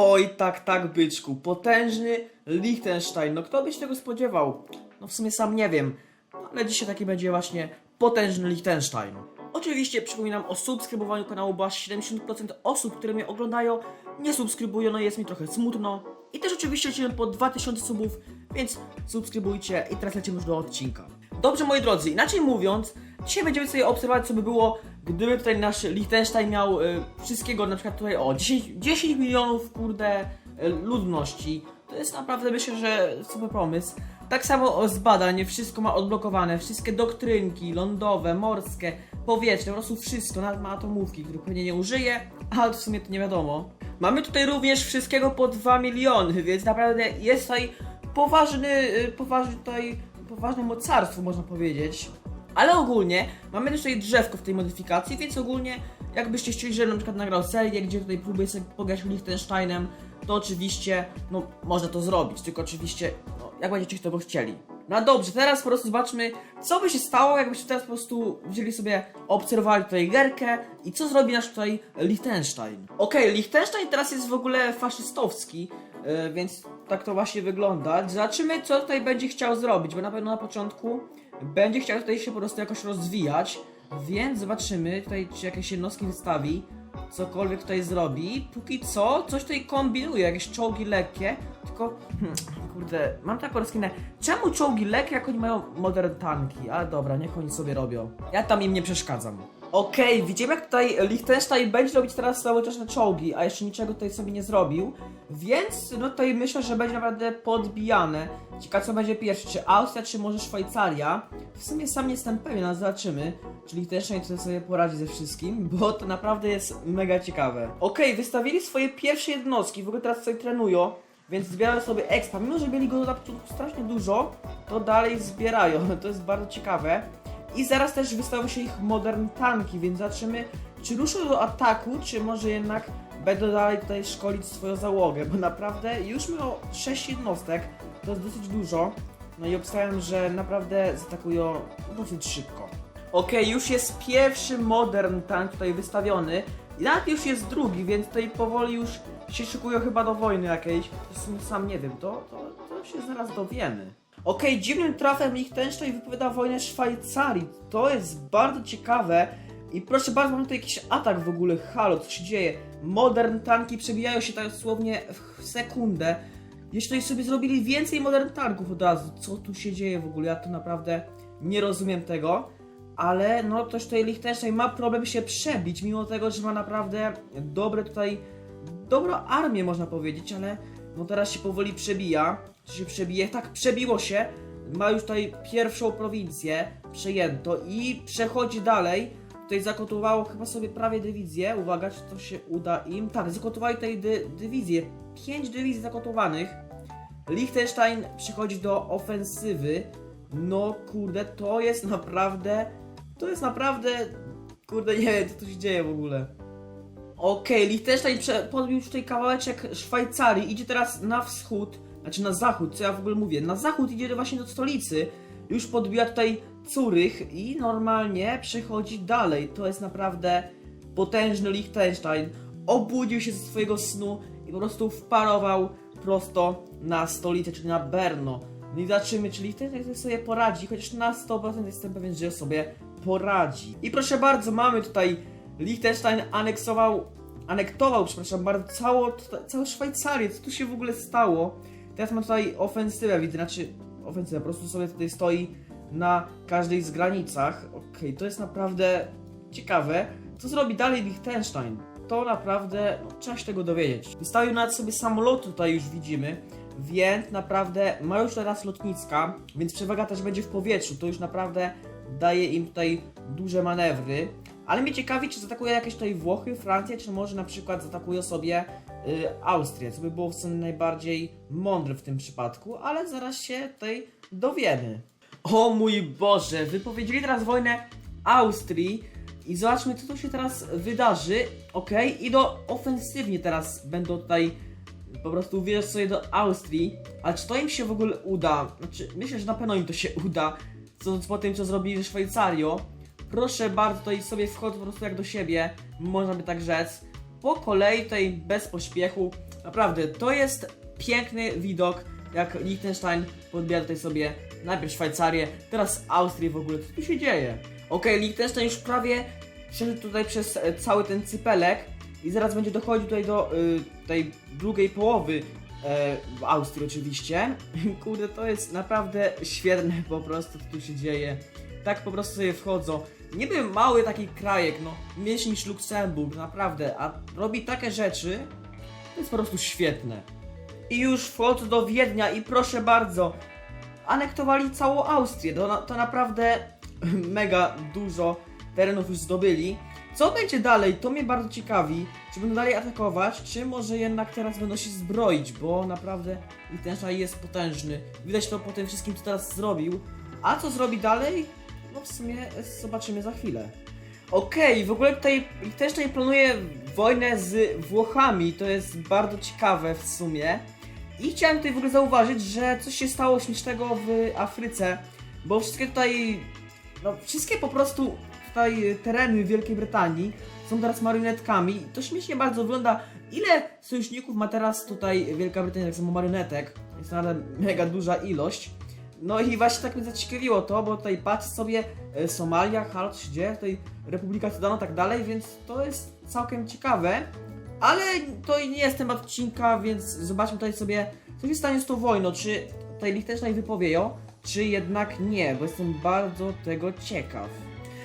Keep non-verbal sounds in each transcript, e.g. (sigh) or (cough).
Oj, tak, tak, byczku. Potężny Liechtenstein. No kto by się tego spodziewał? No w sumie sam nie wiem. Ale dzisiaj taki będzie właśnie potężny Liechtenstein. Oczywiście przypominam o subskrybowaniu kanału, bo aż 70% osób, które mnie oglądają, nie subskrybują, no jest mi trochę smutno. I też oczywiście lecimy po 2000 subów, więc subskrybujcie i teraz lecimy już do odcinka. Dobrze, moi drodzy, inaczej mówiąc, dzisiaj będziemy sobie obserwować, co by było, gdyby tutaj nasz Liechtenstein miał y, wszystkiego, na przykład tutaj o 10, 10 milionów, kurde, y, ludności. To jest naprawdę, myślę, że super pomysł. Tak samo z badań, wszystko ma odblokowane, wszystkie doktrynki lądowe, morskie, powietrzne, po prostu wszystko, nawet ma atomówki, których pewnie nie użyje, ale w sumie to nie wiadomo. Mamy tutaj również wszystkiego po 2 miliony, więc naprawdę jest tutaj poważny, y, poważny tutaj, poważne mocarstwo można powiedzieć. Ale ogólnie mamy też tutaj drzewko w tej modyfikacji, więc ogólnie jakbyście chcieli, żebym na przykład nagrał serię, gdzie tutaj próbuję sobie pograć Liechtensteinem, to oczywiście, no, można to zrobić, tylko oczywiście, no, jak będziecie tego chcieli. No dobrze, teraz po prostu zobaczmy, co by się stało, jakbyście teraz po prostu wzięli sobie, obserwowali tutaj gierkę i co zrobi nasz tutaj Liechtenstein. Okej, Liechtenstein teraz jest w ogóle faszystowski, yy, więc tak to właśnie wygląda. Zobaczymy, co tutaj będzie chciał zrobić, bo na pewno na początku będzie chciał tutaj się po prostu jakoś rozwijać, więc zobaczymy tutaj, czy jakieś jednostki wystawi, cokolwiek tutaj zrobi. Póki co, coś tutaj kombinuje, jakieś czołgi lekkie, tylko, hmm, kurde, mam taką rozkinę, czemu czołgi lekkie, jak oni mają modern tanki? Ale dobra, niech oni sobie robią. Ja tam im nie przeszkadzam. Okej, widzimy jak tutaj Liechtenstein będzie robić teraz całoczesne czołgi, a jeszcze niczego tutaj sobie nie zrobił, więc no tutaj myślę, że będzie naprawdę podbijane. Ciekawe co będzie pierwszy, czy Austria, czy może Szwajcaria. W sumie sam nie jestem pewien, ale zobaczymy, czy Liechtenstein tutaj sobie poradzi ze wszystkim, (laughs) bo to naprawdę jest mega ciekawe. Okej, wystawili swoje pierwsze jednostki, w ogóle teraz sobie trenują, więc zbierają sobie expa. Mimo, że mieli go na początku strasznie dużo, to dalej zbierają, (laughs) to jest bardzo ciekawe. I zaraz też wystawią się ich modern tanki, więc zobaczymy, czy ruszą do ataku, czy może jednak będą dalej tutaj szkolić swoją załogę, bo naprawdę już mają 6 jednostek, to jest dosyć dużo. No i obstawiam, że naprawdę zaatakują dosyć szybko. Okej, już jest pierwszy modern tank tutaj wystawiony. I nawet już jest drugi, więc tutaj powoli już się szykują chyba do wojny jakiejś. Sam nie wiem, to, to, to się zaraz dowiemy. Okej, dziwnym trafem Liechtenstein wypowiada wojnę Szwajcarii. To jest bardzo ciekawe. I proszę bardzo, mamy tutaj jakiś atak w ogóle. Halo, co się dzieje? Modern tanki przebijają się tak dosłownie w sekundę. Jeśli sobie zrobili więcej modern tanków od razu, co tu się dzieje w ogóle? Ja tu naprawdę nie rozumiem tego. Ale no też tutaj Liechtenstein ma problem się przebić, mimo tego, że ma naprawdę dobre tutaj, dobrą armię można powiedzieć, ale no teraz się powoli przebija, to się przebije, tak przebiło się, ma już tutaj pierwszą prowincję, przejęto i przechodzi dalej, tutaj zakotowało chyba sobie prawie dywizję, uwaga, czy to się uda im, tak, zakotowali tutaj dy, dywizję, 5 dywizji zakotowanych, Liechtenstein przechodzi do ofensywy, no kurde, to jest naprawdę, to jest naprawdę, kurde, nie wiem, co tu się dzieje w ogóle. Okej, Liechtenstein prze- podbił tutaj kawałeczek Szwajcarii, idzie teraz na wschód, znaczy na zachód, co ja w ogóle mówię, na zachód idzie właśnie do stolicy, już podbija tutaj Curych i normalnie przechodzi dalej, to jest naprawdę potężny Liechtenstein, obudził się ze swojego snu i po prostu wparował prosto na stolicę, czyli na Berno. No i zobaczymy, czy Liechtenstein sobie poradzi, chociaż na 100% jestem pewien, że sobie poradzi. I proszę bardzo, mamy tutaj Liechtenstein aneksował, anektował, przepraszam bardzo, całą, Szwajcarię. Co tu się w ogóle stało? Teraz ma tutaj ofensywę, widzę, znaczy ofensywę, po prostu sobie tutaj stoi na każdej z granicach. Okej, to jest naprawdę ciekawe. Co zrobi dalej Liechtenstein? To naprawdę, no, trzeba się tego dowiedzieć. Wystawił nawet sobie samolot tutaj już widzimy, więc naprawdę ma już teraz lotniska, więc przewaga też będzie w powietrzu. To już naprawdę daje im tutaj duże manewry. Ale mnie ciekawi, czy zaatakuje jakieś tutaj Włochy, Francję, czy może na przykład zaatakują sobie Austrię, co by było w sumie najbardziej mądre w tym przypadku, ale zaraz się tutaj dowiemy. O mój Boże, wypowiedzieli teraz wojnę Austrii i zobaczmy, co tu się teraz wydarzy. Okej, idą ofensywnie teraz, będą tutaj po prostu wjeżdżać sobie do Austrii, ale czy to im się w ogóle uda? Znaczy, myślę, że na pewno im to się uda, co po tym, co zrobili ze Szwajcarią. Proszę bardzo, tutaj sobie wchodzą po prostu jak do siebie, można by tak rzec. Po kolei tutaj bez pośpiechu, Naprawdę, to jest piękny widok, jak Liechtenstein podbija tutaj sobie najpierw Szwajcarię, teraz Austrię w ogóle. Co tu się dzieje? Okej, Liechtenstein już prawie przeszedł tutaj przez e, cały ten cypelek i zaraz będzie dochodził tutaj do y, tej drugiej połowy e, w Austrii oczywiście. (laughs) Kurde, to jest naprawdę świetne po prostu, co tu się dzieje. Tak po prostu sobie wchodzą. Niby mały taki krajek, no, mniejszy niż Luksemburg, naprawdę, a robi takie rzeczy, to jest po prostu świetne. I już wchodzę do Wiednia i proszę bardzo, anektowali całą Austrię. To, to naprawdę (laughs) mega dużo terenów już zdobyli. Co będzie dalej, to mnie bardzo ciekawi. Czy będą dalej atakować, czy może jednak teraz będą się zbroić, bo naprawdę Liechtenstein jest potężny. Widać to po tym wszystkim, co teraz zrobił. A co zrobi dalej? No w sumie zobaczymy za chwilę. Okej, w ogóle tutaj Liechtenstein planuje wojnę z Włochami, to jest bardzo ciekawe w sumie. I chciałem tutaj w ogóle zauważyć, że coś się stało śmiesznego w Afryce, bo wszystkie tutaj, no wszystkie po prostu tutaj tereny Wielkiej Brytanii są teraz marionetkami. To śmiesznie bardzo wygląda, ile sojuszników ma teraz tutaj Wielka Brytania, tak samo marionetek. Jest naprawdę mega duża ilość. No i właśnie tak mnie zaciekawiło to, bo tutaj patrzę sobie e, Somalia, się dzieje, tutaj Republika Sudanu i tak dalej, więc to jest całkiem ciekawe. Ale to nie jest temat odcinka, więc zobaczmy tutaj sobie, co się stanie z tą wojną. Czy tutaj Liechtenstein wypowieją, czy jednak nie, bo jestem bardzo tego ciekaw.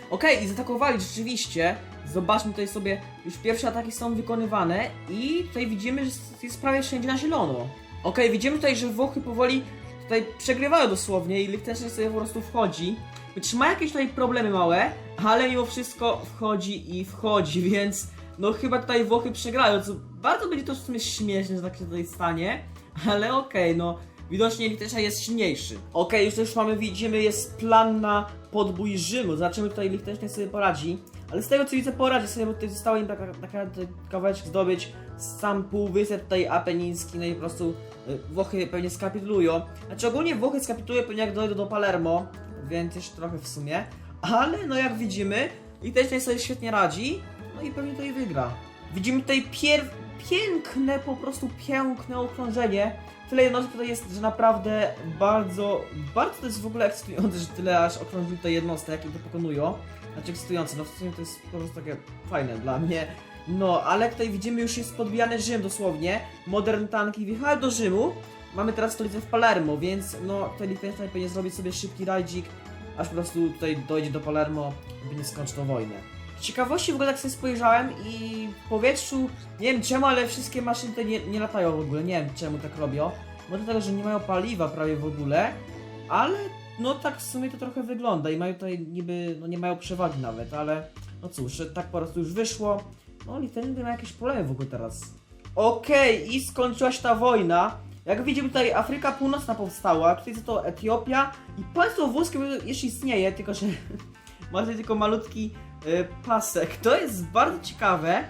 Okej, i zaatakowali rzeczywiście. Zobaczmy tutaj sobie, już pierwsze ataki są wykonywane i tutaj widzimy, że jest prawie wszędzie na zielono. Okej, widzimy tutaj, że Włochy powoli tutaj przegrywają dosłownie i Liechtenstein sobie po prostu wchodzi. Choć ma jakieś tutaj problemy małe, ale mimo wszystko wchodzi i wchodzi, (laughs) więc no chyba tutaj Włochy przegrają, co bardzo będzie to w sumie śmieszne, że tak się tutaj stanie, ale okej, no widocznie Liechtenstein jest silniejszy. Okej, już też mamy, widzimy, jest plan na podbój Rzymu, zobaczymy tutaj Liechtenstein sobie poradzi, ale z tego co widzę poradzi sobie, bo tutaj zostało im taka, taka kawałeczek zdobyć, sam półwysep tutaj apeniński, no i po prostu Włochy pewnie skapitulują. Znaczy ogólnie Włochy skapitulują pewnie jak dojdą do Palermo, więc jeszcze trochę w sumie, ale no jak widzimy, Liechtenstein sobie świetnie radzi, no i pewnie tutaj wygra. Widzimy tutaj piękne, po prostu piękne okrążenie. Tyle jednostek tutaj jest, że naprawdę bardzo, bardzo to jest w ogóle ekscytujące, że tyle aż okrążyli tutaj jednostek i to pokonują. Znaczy ekscytujące, no w sumie to jest po prostu takie fajne dla mnie. No, ale tutaj widzimy już jest podbijany Rzym dosłownie. Modern tanki wjechały do Rzymu. Mamy teraz stolicę w Palermo, więc no tutaj Liechtenstein powinien zrobić sobie szybki rajdzik, aż po prostu tutaj dojdzie do Palermo i będzie skończyć tą wojnę. Z ciekawości w ogóle tak sobie spojrzałem i w powietrzu, nie wiem czemu, ale wszystkie maszyny tutaj nie, nie latają w ogóle, nie wiem czemu tak robią. Może dlatego, że nie mają paliwa prawie w ogóle, ale no tak w sumie to trochę wygląda i mają tutaj niby, no nie mają przewagi nawet, ale no cóż, tak po prostu już wyszło. No Liechtenstein ma jakieś problemy w ogóle teraz. Okej, i skończyła się ta wojna. Jak widzimy tutaj Afryka Północna powstała, tutaj jest to Etiopia i państwo włoskie jeszcze istnieje, tylko że (laughs) ma tutaj tylko malutki y, pasek. To jest bardzo ciekawe,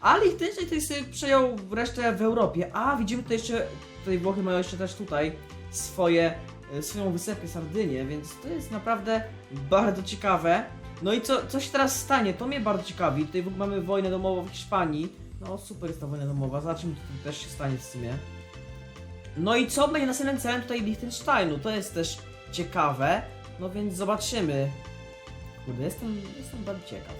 ale Liechtenstein tutaj sobie przejął resztę w Europie. A widzimy tutaj jeszcze, tutaj Włochy mają jeszcze też tutaj swoje, y, swoją wysepkę Sardynię, więc to jest naprawdę bardzo ciekawe. No i co, co się teraz stanie? To mnie bardzo ciekawi. Tutaj w ogóle mamy wojnę domową w Hiszpanii. No super jest ta wojna domowa, zobaczymy co też się stanie w sumie. No i co będzie następnym celem tutaj Liechtensteinu? To jest też ciekawe. No więc zobaczymy. Kurde, jestem, jestem bardzo ciekaw.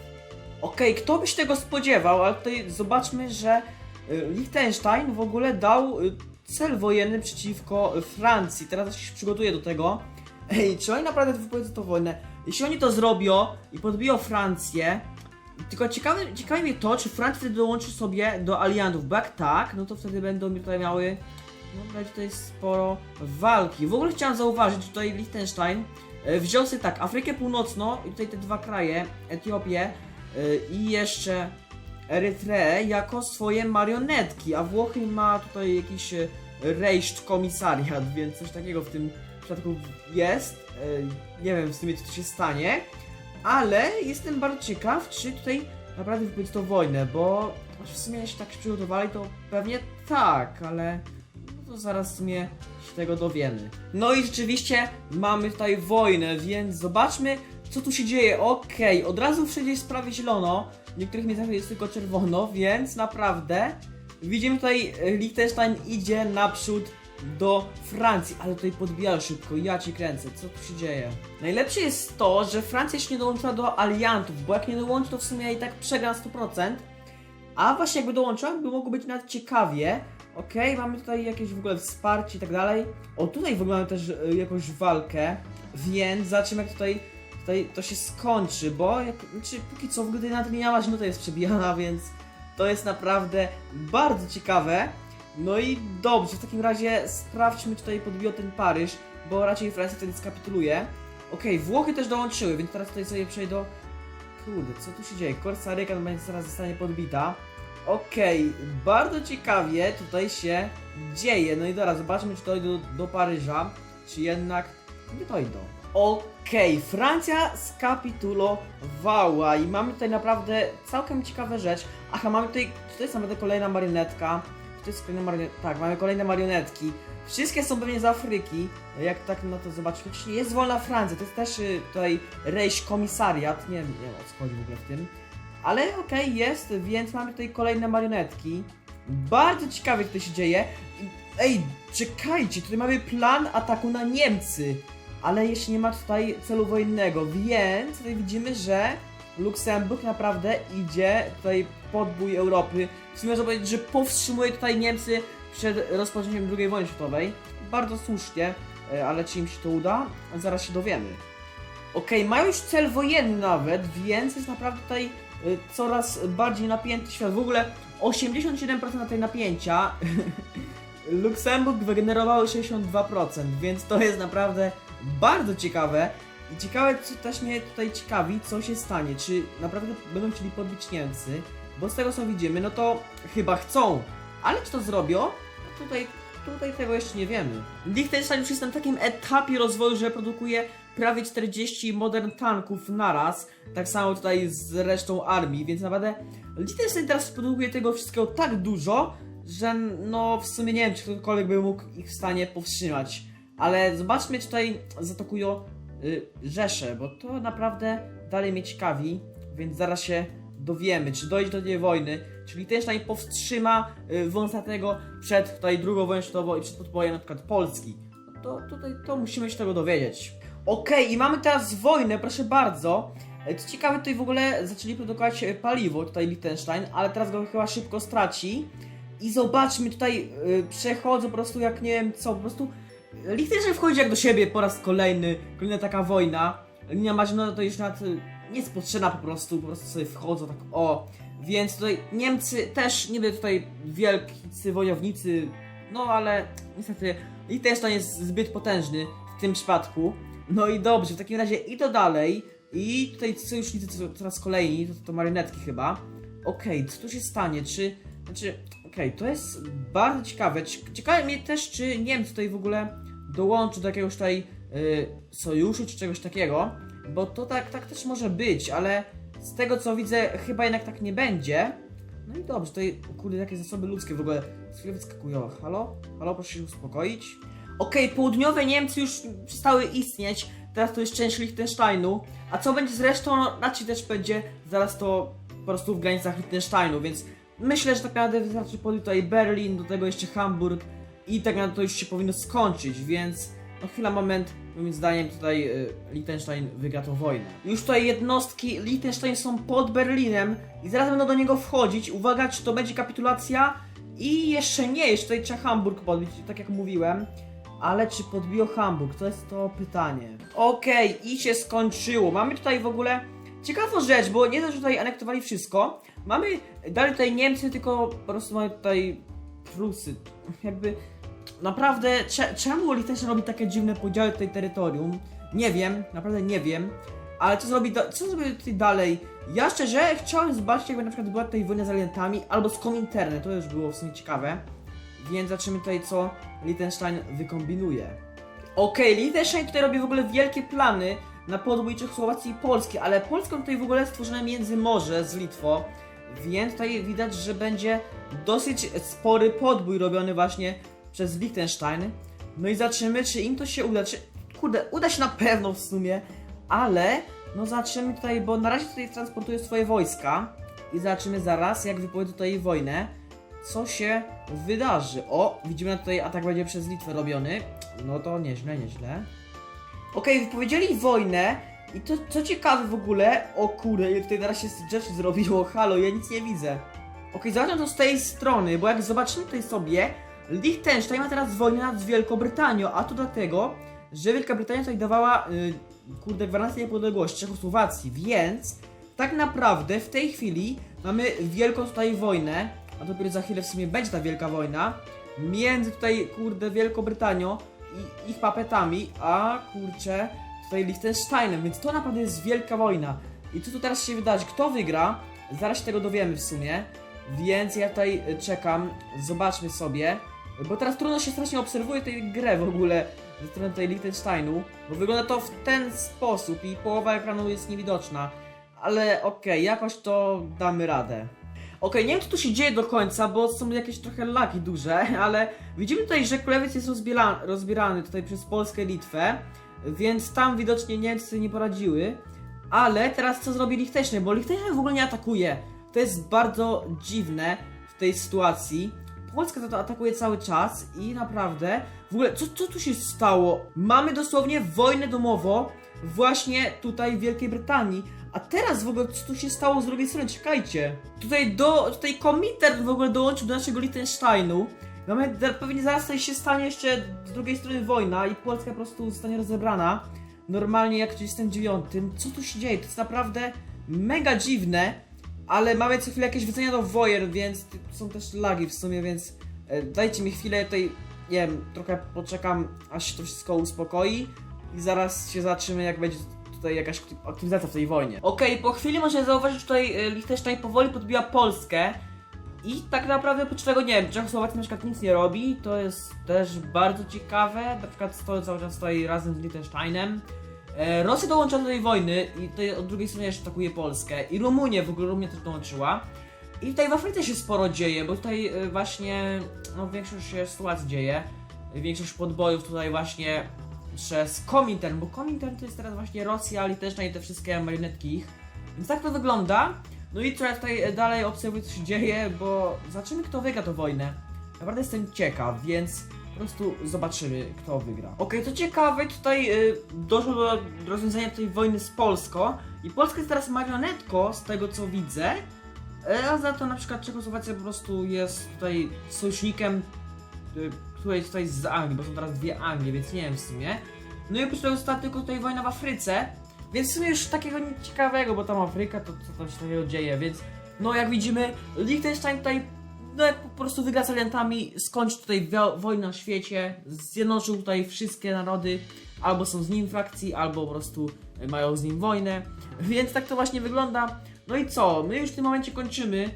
Okej, kto by się tego spodziewał, ale tutaj zobaczmy, że y, Liechtenstein w ogóle dał y, cel wojenny przeciwko y, Francji. Teraz się przygotuje do tego. Ej, czy oni naprawdę wypowiedzą tą wojnę? Jeśli oni to zrobią i podbiją Francję, tylko ciekawe, ciekawe mnie to, czy Francja wtedy dołączy sobie do aliantów, bo jak tak, no to wtedy będą tutaj miały no będzie tutaj sporo walki. W ogóle chciałem zauważyć, że tutaj Liechtenstein e, wziął sobie tak, Afrykę Północną i tutaj te dwa kraje, Etiopię e, i jeszcze Erytreę jako swoje marionetki, a Włochy ma tutaj jakiś e, rejszcz komisariat, (laughs) więc coś takiego w tym przypadku jest. E, Nie wiem w sumie co się stanie, ale jestem bardzo ciekaw, czy tutaj naprawdę wypowiedz to wojnę, bo w sumie jeśli tak się przygotowali, to pewnie tak, ale no to zaraz w sumie się tego dowiemy. No i rzeczywiście mamy tutaj wojnę, więc zobaczmy co tu się dzieje. Okej, od razu wszędzie jest prawie zielono, w niektórych miejscach jest tylko czerwono, więc naprawdę widzimy tutaj e, Liechtenstein idzie naprzód do Francji, ale tutaj podbijają szybko, ja ci kręcę, co tu się dzieje? Najlepsze jest to, że Francja jeszcze nie dołączyła do aliantów, bo jak nie dołączy, to w sumie i tak przegra 100%, a właśnie jakby dołączyła, by mogło być nawet ciekawie. Okej, mamy tutaj jakieś w ogóle wsparcie i tak dalej. O, tutaj w ogóle mamy też e, jakąś walkę, więc zobaczymy jak tutaj, tutaj to się skończy, bo jak, znaczy póki co w ogóle nawet linia marzynuta jest przebijana, więc to jest naprawdę bardzo ciekawe. No i dobrze, w takim razie sprawdźmy tutaj podbiło ten Paryż, bo raczej Francja wtedy skapituluje. Okej, Włochy też dołączyły, więc teraz tutaj sobie przejdę. Kurde, co tu się dzieje? Korsaryka zaraz zostanie podbita. Okej, bardzo ciekawie tutaj się dzieje. No i dobra, zobaczmy, czy dojdą do, do Paryża, czy jednak nie dojdą. Okej, Francja skapitulowała i mamy tutaj naprawdę całkiem ciekawe rzecz. Aha, mamy tutaj, tutaj jest naprawdę kolejna marionetka. To jest kolejna marionetka, tak, mamy kolejne marionetki. Wszystkie są pewnie z Afryki, jak tak na to zobaczyć. Chociaż nie jest wolna Francja, to jest też y, tutaj rejś komisariat, nie nie wiem o co chodzi w ogóle w tym. Ale okej, jest, więc mamy tutaj kolejne marionetki. Bardzo ciekawie tutaj się dzieje. Ej, czekajcie, tutaj mamy plan ataku na Niemcy. Ale jeszcze nie ma tutaj celu wojennego, więc tutaj widzimy, że Luksemburg naprawdę idzie tutaj podbój Europy. W sumie można powiedzieć, że powstrzymuje tutaj Niemcy przed rozpoczęciem II wojny światowej. Bardzo słusznie, e, ale czy im się to uda? Zaraz się dowiemy. Okej, mają już cel wojenny nawet, więc jest naprawdę tutaj y, coraz bardziej napięty świat. W ogóle 87% tej napięcia (laughs) Luksemburg wygenerowało 62%, więc to jest naprawdę bardzo ciekawe. I ciekawe, co też mnie tutaj ciekawi, co się stanie. Czy naprawdę będą chcieli podbić Niemcy? Bo z tego co widzimy, no to chyba chcą. Ale czy to zrobią? No tutaj, tutaj tego jeszcze nie wiemy. Liechtenstein już jest na takim etapie rozwoju, że produkuje prawie 40 modern tanków naraz. Tak samo tutaj z resztą armii, więc naprawdę Liechtenstein teraz produkuje tego wszystkiego tak dużo, że no w sumie nie wiem, czy ktokolwiek by mógł ich w stanie powstrzymać. Ale zobaczmy, czy tutaj zaatakują y, Rzeszę, bo to naprawdę dalej mnie ciekawi, więc zaraz się dowiemy, czy dojdzie do tej wojny, czyli tutaj powstrzyma y, przed tutaj drugą wojną światową i przed podbojem na przykład Polski. No to tutaj to musimy się tego dowiedzieć. Okej, i mamy teraz wojnę, proszę bardzo. E, Co ciekawe, tutaj w ogóle zaczęli produkować e, paliwo, tutaj Liechtenstein, ale teraz go chyba szybko straci. I zobaczmy, tutaj y, przechodzą po prostu jak nie wiem co, po prostu Liechtenstein wchodzi jak do siebie po raz kolejny, kolejna taka wojna. Linia Marzena to już nawet y, nie jest potrzebna po prostu, po prostu sobie wchodzą tak o. Więc tutaj Niemcy też niby tutaj wielcy wojownicy, no ale niestety Liechtenstein jest zbyt potężny w tym przypadku. No i dobrze, w takim razie idę dalej i tutaj sojusznicy co- coraz kolejni, to, to marionetki chyba. Okej, co tu się stanie? Czy, znaczy, okej, to jest bardzo ciekawe. Cie- Ciekawe mnie też, czy Niemcy tutaj w ogóle dołączą do jakiegoś tutaj y, sojuszu czy czegoś takiego, bo to tak, tak też może być, ale z tego co widzę, chyba jednak tak nie będzie. No i dobrze, tutaj, kurde, jakie zasoby ludzkie w ogóle z chwilą wyskakują. Halo? Halo, proszę się uspokoić. Okej, południowe Niemcy już przestały istnieć, teraz to jest część Liechtensteinu, a co będzie z resztą, no, też będzie zaraz to po prostu w granicach Liechtensteinu, więc myślę, że tak naprawdę wystarczy podjąć tutaj Berlin, do tego jeszcze Hamburg i tak naprawdę to już się powinno skończyć, więc no chwila, moment, moim zdaniem tutaj y, Liechtenstein wygra tą wojnę. Już tutaj jednostki Liechtenstein są pod Berlinem i zaraz będą do niego wchodzić, uwaga, czy to będzie kapitulacja i jeszcze nie, jeszcze tutaj trzeba Hamburg podbić, tak jak mówiłem. Ale czy podbiło Hamburg? To jest to pytanie. Okej, i się skończyło. Mamy tutaj w ogóle ciekawą rzecz, bo nie dość, że tutaj anektowali wszystko. Mamy dalej tutaj Niemcy, tylko po prostu mamy tutaj Prusy. Jakby naprawdę, cze, czemu Liechtenstein robi takie dziwne podziały tutaj terytorium? Nie wiem, naprawdę nie wiem. Ale co zrobi, co zrobi tutaj dalej? Ja szczerze chciałem zobaczyć, jakby na przykład była tutaj wojna z aliantami albo z Kominterne, to już było w sumie ciekawe. Więc zobaczymy tutaj, co Liechtenstein wykombinuje. Okej, Liechtenstein tutaj robi w ogóle wielkie plany na podbój Czechosłowacji i Polski, ale Polską tutaj w ogóle stworzone międzymorze z Litwą, więc tutaj widać, że będzie dosyć spory podbój robiony właśnie przez Liechtenstein. No i zobaczymy, czy im to się uda. Czy, kurde, uda się na pewno w sumie, ale no zobaczymy tutaj, bo na razie tutaj transportuje swoje wojska i zobaczymy zaraz, jak wypowie tutaj wojnę. co się wydarzy. O, widzimy tutaj atak będzie przez Litwę robiony. No to nieźle, nieźle. Okej, wypowiedzieli wojnę i to co ciekawe w ogóle, o kurde, tutaj teraz się rzeczy zrobiło, (laughs) halo, ja nic nie widzę. Okej, zobaczmy to z tej strony, bo jak zobaczymy tutaj sobie, Liechtenstein ma teraz wojnę nad Wielką Brytanią, a to dlatego, że Wielka Brytania tutaj dawała, y, kurde, gwarancję niepodległości Czechosłowacji, więc tak naprawdę w tej chwili mamy wielką tutaj wojnę, a dopiero za chwilę w sumie będzie ta wielka wojna, między tutaj, kurde, Wielką Brytanią i ich papetami, a kurczę, tutaj Liechtensteinem, więc to naprawdę jest wielka wojna. I co tu teraz się wydarzy? Kto wygra? Zaraz się tego dowiemy w sumie. Więc ja tutaj czekam, zobaczmy sobie. Bo teraz trudno się strasznie obserwuje tę grę w ogóle ze strony tutaj Liechtensteinu. Bo wygląda to w ten sposób i połowa ekranu jest niewidoczna. Ale okej, jakoś to damy radę. Okej, nie wiem co tu się dzieje do końca, bo są jakieś trochę laki duże, (laughs) ale widzimy tutaj, że Kulewiec jest rozbiera- rozbierany tutaj przez Polskę i Litwę, więc tam widocznie Niemcy nie poradziły. Ale teraz co zrobi Liechtenstein, bo Liechtenstein w ogóle nie atakuje. To jest bardzo dziwne w tej sytuacji. Polska to atakuje cały czas i naprawdę, w ogóle, co, co tu się stało? Mamy dosłownie wojnę domową właśnie tutaj w Wielkiej Brytanii. A teraz w ogóle co tu się stało z drugiej strony? Czekajcie. Tutaj do, tutaj komiter w ogóle dołączył do naszego Liechtensteinu. Mamy, pewnie zaraz tutaj się stanie jeszcze z drugiej strony wojna i Polska po prostu zostanie rozebrana. Normalnie jak w 39. Co tu się dzieje? To jest naprawdę mega dziwne, ale mamy co chwilę jakieś wycenia do wojen, więc są też lagi w sumie, więc e, dajcie mi chwilę tutaj, nie wiem, trochę poczekam, aż się to wszystko uspokoi i zaraz się zobaczymy, jak będzie tutaj jakaś akty- aktywizacja w tej wojnie. Okej, po chwili można zauważyć, że tutaj e, Liechtenstein powoli podbija Polskę i tak naprawdę oprócz tego, nie wiem, Czechosłowacja na przykład nic nie robi, to jest też bardzo ciekawe, na przykład stoi cały czas stoi razem z Liechtensteinem. E, Rosja dołącza do tej wojny i tutaj od drugiej strony jeszcze atakuje Polskę i Rumunię, w ogóle Rumunia też dołączyła. I tutaj w Afryce się sporo dzieje, bo tutaj e, właśnie no, większość się sytuacji dzieje. Większość podbojów tutaj właśnie przez Komintern, bo Komintern to jest teraz właśnie Rosja, Liechtenstein i te wszystkie marionetki ich. Więc tak to wygląda. No i trzeba tutaj dalej obserwować co się dzieje, bo zobaczymy kto wygra tę wojnę. Naprawdę jestem ciekaw, więc po prostu zobaczymy kto wygra. Okej, to ciekawe, tutaj y, doszło do rozwiązania tej wojny z Polską i Polska jest teraz marionetką z tego co widzę, e, a za to na przykład Czechosłowacja po prostu jest tutaj sojusznikiem y, tutaj, tutaj z Anglii, bo są teraz dwie Anglie, więc nie wiem w sumie. No i oprócz tego została tylko tutaj wojna w Afryce, więc w sumie już takiego ciekawego, bo tam Afryka, to co tam się takiego dzieje, więc no jak widzimy, Liechtenstein tutaj no jak po prostu wygra aliantami, skończy tutaj wojnę na świecie, zjednoczył tutaj wszystkie narody, albo są z nim frakcji, albo po prostu mają z nim wojnę, więc tak to właśnie wygląda. No i co, my już w tym momencie kończymy,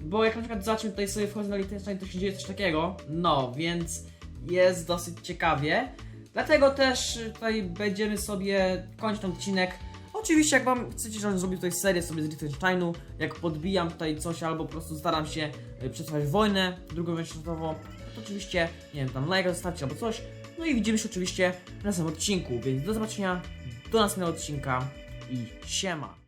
bo jak na przykład zaczniemy tutaj sobie wchodzić na Liechtenstein, to się dzieje coś takiego, no, więc jest dosyć ciekawie. Dlatego też y, tutaj będziemy sobie kończyć ten odcinek. Oczywiście, jak wam chcecie, żebym zrobił tutaj serię sobie z Liechtensteinu, jak podbijam tutaj coś, albo po prostu staram się y, przetrwać wojnę, drugą wojnę światową, to oczywiście, nie wiem, tam like zostawcie albo coś. No i widzimy się oczywiście w następnym odcinku, więc do zobaczenia, do następnego odcinka i siema.